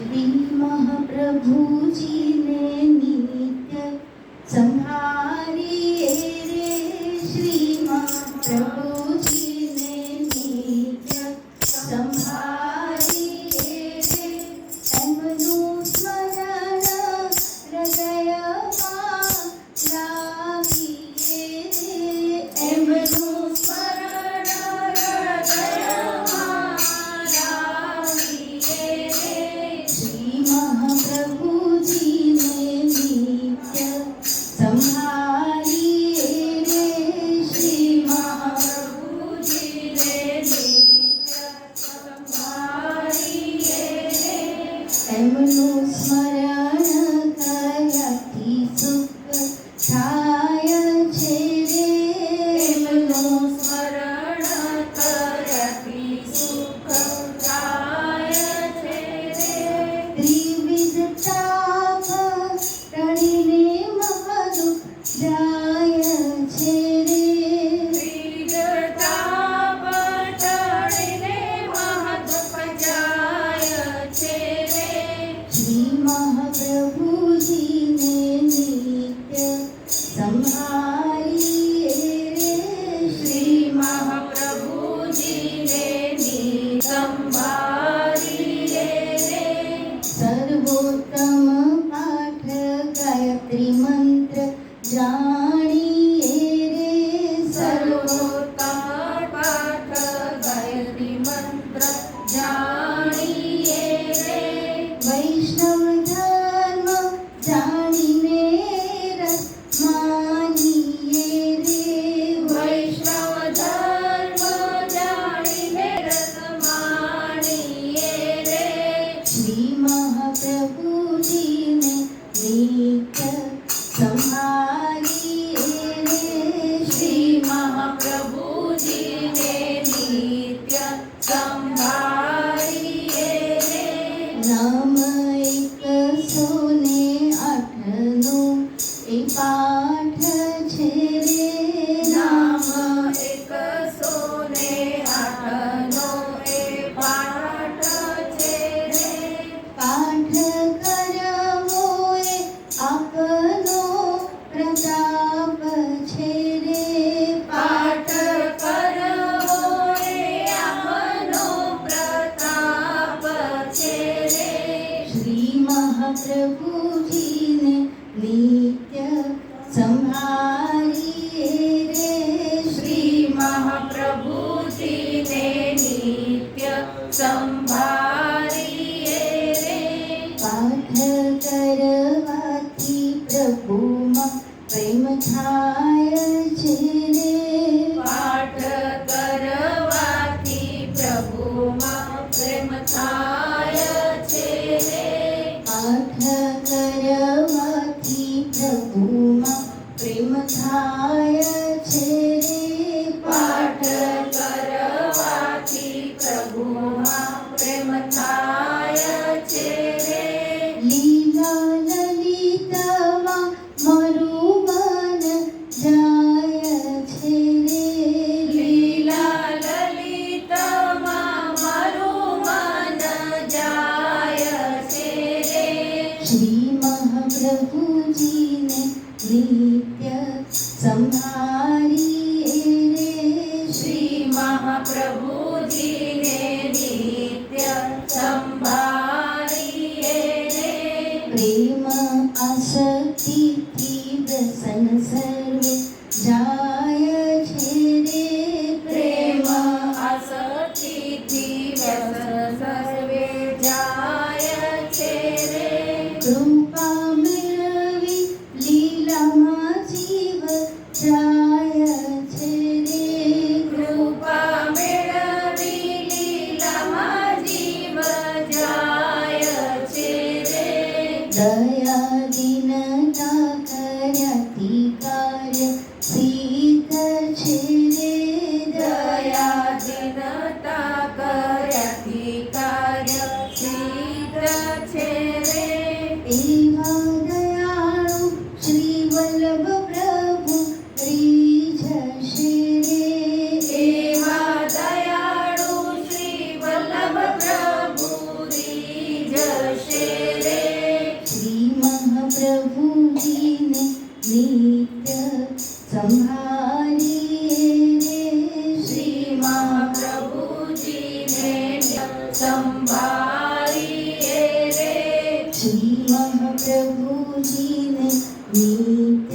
श्री महाप्रभु जी ने नित्य संहारी रे श्री महाप्रभु संप्रज्ञा प्रभु जि ने नित्य संहारिये रे। श्री महाप्रभुजीने नित्य संभारिये रे। पाठ करवाती प्रभु प्रेम छाय छे। श्री महाप्रभु जी ने नित्य संहारी रे श्री महाप्रभु जी ने नित्य संभारी रे। प्रेम, आसक्ति, तीव्र, संसर्ग जा मिलि लीला जीवेरे कृपा मिलि लीला मा जीवेरे दया सीत छे એવા દયાળુ શ્રી વલ્લભ પ્રભુ રી જશે રે એવા દયાળુ શ્રી વલ્લભ પ્રભુ રી જશે રે શ્રી મહાપ્રભુજીને નિત્ય સંભાળ प्रभुजी ने नीत